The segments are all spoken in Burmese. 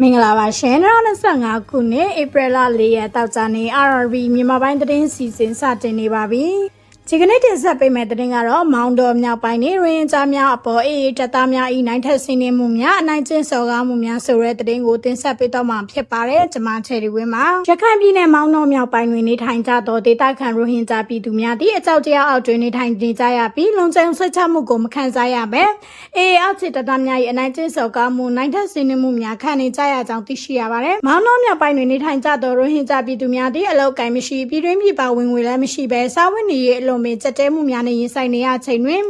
မင်္ဂလာပါရှင်2025ခုနှစ်ဧပြီလ4ရက်တောက်ကြနေ RRB မြန်မာပိုင်းသတင်းစီစဉ်စတင်နေပါပြီ ဒီကနေ့တင်ဆက်ပေးမယ့်သတင်းကတော့မောင်တော်မြောက်ပိုင်းနေရင်ကြားများအပေါ်အေးအေးတပ်သားများဤနိုင်ထက်ဆင်းနေမှုများအနိုင်ကျင့်စော်ကားမှုများဆိုတဲ့သတင်းကိုတင်ဆက်ပေးတော့မှာဖြစ်ပါတယ်ကျွန်မချယ်ရီဝင်းပါရခိုင်ပြည်နယ်မောင်တော်မြောက်ပိုင်းတွင်နေထိုင်ကြသောဒေသခံရိုဟင်ဂျာပြည်သူများသည်အကြောက်တရားအောက်တွင်နေထိုင်နေကြရပြီးလုံခြုံဆွေးချမှုကိုမခံစားရပဲအေးအောက်ချစ်တပ်သားများ၏အနိုင်ကျင့်စော်ကားမှုနိုင်ထက်ဆင်းနေမှုများခံနေကြရကြောင်းသိရှိရပါတယ်မောင်တော်မြောက်ပိုင်းတွင်နေထိုင်ကြသောရိုဟင်ဂျာပြည်သူများသည်အလောက်ကိုင်းမရှိပြည်တွင်းပြည်ပဝင်ငွေလည်းမရှိဘဲစာဝတ်နေရေးအလုံးမင်းကြက်တဲမှုများနဲ့ရင်ဆိုင်နေရချိန်တွင်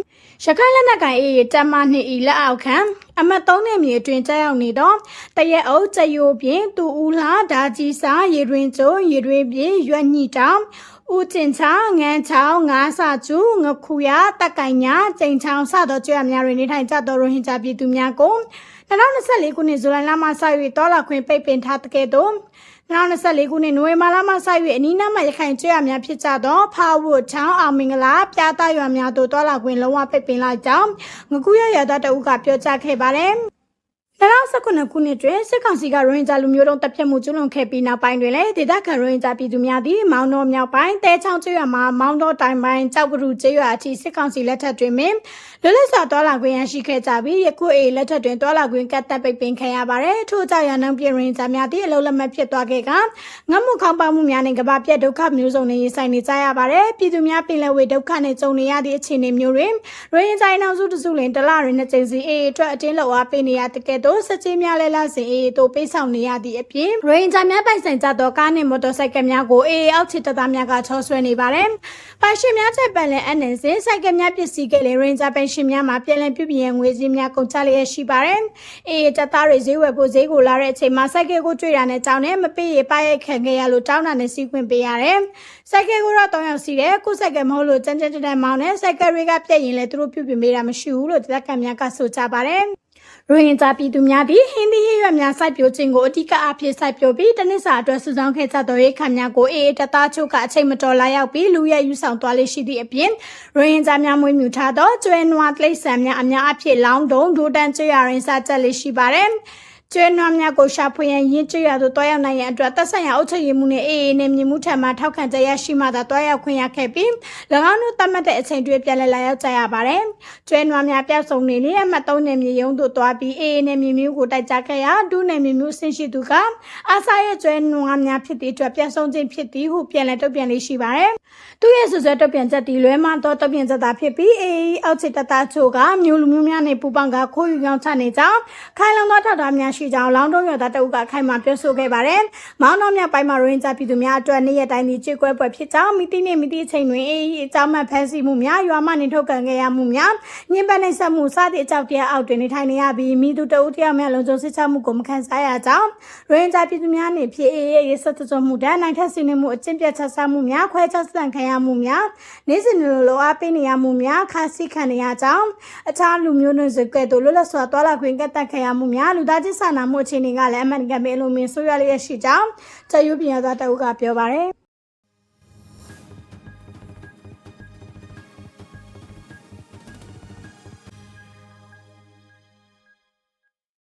ရခိုင်လက်နက်ကိုင်အေးတပ်မနှစ်ဤလက်အောက်ခံအမတ်သုံးနှစ်မြေအတွင်းကြောက်ရောက်နေတော့တရက်အုပ်ကြယိုပြင်သူဦးလာဒါကြီးစာရေတွင်ကျုံရေတွင်ပြေရွက်ညှိတောင်ဦးကျင်ချောင်းငန်းချောင်းငါးဆကျူငခုရတက်ကိုင်ညာကျိန်ချောင်းစသောကျွေးအများတွင်နေထိုင်ကြသောရိုဟင်ဂျာပြည်သူများကို2024ခုနှစ်ဇူလိုင်လမှစ၍တောလာခွင်ပိတ်ပင်ထားတဲ့ကဲ့သို့ 2024ခုနှစ်နိုဝင်ဘာလမှစ၍အနီးနားမှရခိုင်ကျွေးရများဖြစ်ကြသောဖာဝတ်ချောင်းအောင်မင်္ဂလာပြားသားရွာများတို့တောလာခွင်လုံးဝပိတ်ပင်လိုက်ကြောင်းငကူရရသားတအုပ်ကပြောကြားခဲ့ပါတယ် 2019ခုနှစ်တွင်စစ်ကောင်စီကရိုဟင်ဂျာလူမျိုးတုံးတပ်ဖြတ်မှုကျူးလွန်ခဲ့ပြီးနောက်ပိုင်းတွင်လည်းဒေသခံရိုဟင်ဂျာပြည်သူများသည်မောင်တော်မြောက်ပိုင်းတဲချောင်းကျွော်မှာမောင်တော်တိုင်ပိုင်းကြောက်ပရူကျွော်အထိစစ်ကောင်စီလက်ထက်တွင်ပင်လွတ်လပ်စွာတွာလာခွင့်ရရှိခဲ့ကြပြီးယခုအေလက်ထက်တွင်တွာလာခွင့်ကတ်တက်ပိတ်ပင်ခံရပါတယ်ထို့ကြောင့်ရနံပြည်ရိုဟင်ဂျာများသည်အလုံးလက်မဲ့ဖြစ်သွားခဲ့ကငတ်မှုခေါင်းပါမှုများနဲ့ကမ္ဘာပြတ်ဒုက္ခမျိုးစုံနဲ့ရင်ဆိုင်နေကြရပါတယ်ပြည်သူများပင်လယ်ဝေဒုက္ခနဲ့ကြုံနေရသည့်အခြေအနေမျိုးတွင်ရိုဟင်ဂျာနောက်စုတစုလင်တလရင်းနဲ့ကျင်းစီအေအတွက်အတင်းလောက်အားပေးနေရတဲ့ကဲ့သို့စကြင်းများလဲလာစဉ်အေတို့ပေးဆောင်နေရသည့်အပြင်ရိုဟင်ဂျာများပိုင်ဆိုင်ကြသောကားနှင့်မော်တော်ဆိုင်ကယ်များကိုအေအောက်ချစ်တပ်သားများကချောဆွဲနေပါတယ်ပိုင်ရှင်များချက်ပန်လည်အနှံစဉ်ဆိုင်ကယ်များပစ္စည်းကလေးရိုဟင်ဂျာပိုင်ရှင်များမှာပြည်လည်ပြုပြင်ငွေစည်းများကုန်ချလျက်ရှိပါတယ်အေတပ်သားတွေဈေးဝယ်ဖို့ဈေးကိုလာတဲ့အချိန်မှာဆိုင်ကယ်ကိုတွေ့တာနဲ့ကြောင်းနဲ့မပေးရပါရိုက်ခံခဲ့ရလို့တောင်းတာနဲ့စီးခွင့်ပေးရတယ်ဆိုင်ကယ်ကိုတော့တောင်းရောက်စီတယ်ကိုဆိုင်ကယ်မဟုတ်လို့ကြမ်းကြမ်းတက်မောင်းနဲ့ဆိုင်ကယ်တွေကပြက်ရင်လည်းသူတို့ပြုပြင်ပေးတာမရှိဘူးလို့တပ်ကများကဆိုကြပါတယ် ရိုဟင်ဂျာပြည်သူများသည်ဟင်းသီးရွက်များစိုက်ပျိုးခြင်းကိုအဓိကအဖြစ်စိုက်ပျိုးပြီးတနစ်စာအတွက်စုဆောင်းခဲ့ကြသောရိတ်ခါများကိုအေးအေးတသားချုပ်ကအချိန်မတော်လာရောက်ပြီးလူရဲယူဆောင်သွားလေးရှိသည့်အပြင်ရိုဟင်ဂျာများမွေးမြူထားသောကျွဲနွားတိရစ္ဆာန်များအများအဖြစ်လောင်းတုံဒိုတန်ကျွေရရင်စားချက်လေးရှိပါတယ် ကျွဲနွားများကိုရှာဖွေရန်ရင်းကျွရသို့တွားရောက်နိုင်ရန်အတွက်သက်ဆိုင်ရာအုပ်ချုပ်ရေးမှုနဲ့အေးအေးနဲ့မြင်မှုထံမှထောက်ခံကြရရှိမှသာတွားရောက်ခွင့်ရခဲ့ပြီး၎င်းတို့သတ်မှတ်တဲ့အချိန်တွင်ပြန်လည်လာရောက်ကြရပါတယ်။ကျွဲနွားများပြောက်ဆုံးနေလေအမှတ်၃နဲ့မြေယုံသို့တွားပြီးအေးအေးနဲ့မြင်မျိုးကိုတိုက်ကြခဲ့ရာဒုနဲ့မြင်မျိုးဆင်းရှိသူကအာဆာရဲ့ကျွဲနွားများဖြစ်သည့်အတွက်ပြန်ဆုံးခြင်းဖြစ်သည်ဟုပြန်လည်တုံ့ပြန်လေးရှိပါတယ်။သူရဲ့ဆွဆွဲတုံ့ပြန်ချက်ဒီလွဲမှတော့တုံ့ပြန်ချက်သာဖြစ်ပြီးအေးအေးအောက်ချစ်တတချို့ကမျိုးလူမျိုးများနဲ့ပူပေါင်းကခိုးယူကြောင်းချနေကြောင်းခိုင်လုံသောထောက်ထားများရှိကြောင်းလောင်းတုံးရသားတအုပ်ကခိုင်မာပြောဆိုခဲ့ပါတယ်။မောင်းတော်မြပိုင်းမှာရိုဟင်ဂျာပြည်သူများအတွက်နေ့ရက်တိုင်းဒီချစ်ကွဲပွဲဖြစ်ကြောင်းမိတိနဲ့မိတိအချိန်တွင်အေးအေးအကြောင်းမှဖန်ဆီးမှုများရွာမှနေထုတ်ကန်ခဲ့ရမှုများညှဉ်းပန်းနှိပ်စက်မှုစသည့်အကြောက်တရားအောက်တွင်နေထိုင်နေရပြီးမိသူတအုပ်တယောက်များလုံခြုံစစ်ချမှုကိုမခံစားရကြောင်းရိုဟင်ဂျာပြည်သူများနေဖြစ်အေးအေးရေးဆက်သွမှုတန်းနိုင်ထက်စင်းနေမှုအကျင့်ပြတ်ချက်ဆမှုများခွဲခြားစံခံရမှုများနေ့စဉ်လိုလိုအားပေးနေရမှုများခါစီခံနေရကြောင်းအခြားလူမျိုးတွေစကဲ့သို့လွတ်လပ်စွာတွာလာခွင့်ကတ်တက်ခံရမှုများလူသားချင်းစာနာမှုအခြေအနေကလည်းအမှန်တကယ်ပဲအလုံးမင်းဆိုးရလျက်ရှိကြောင်းချက်ယူပြန်ရသားတအုပ်ကပြောပါတယ်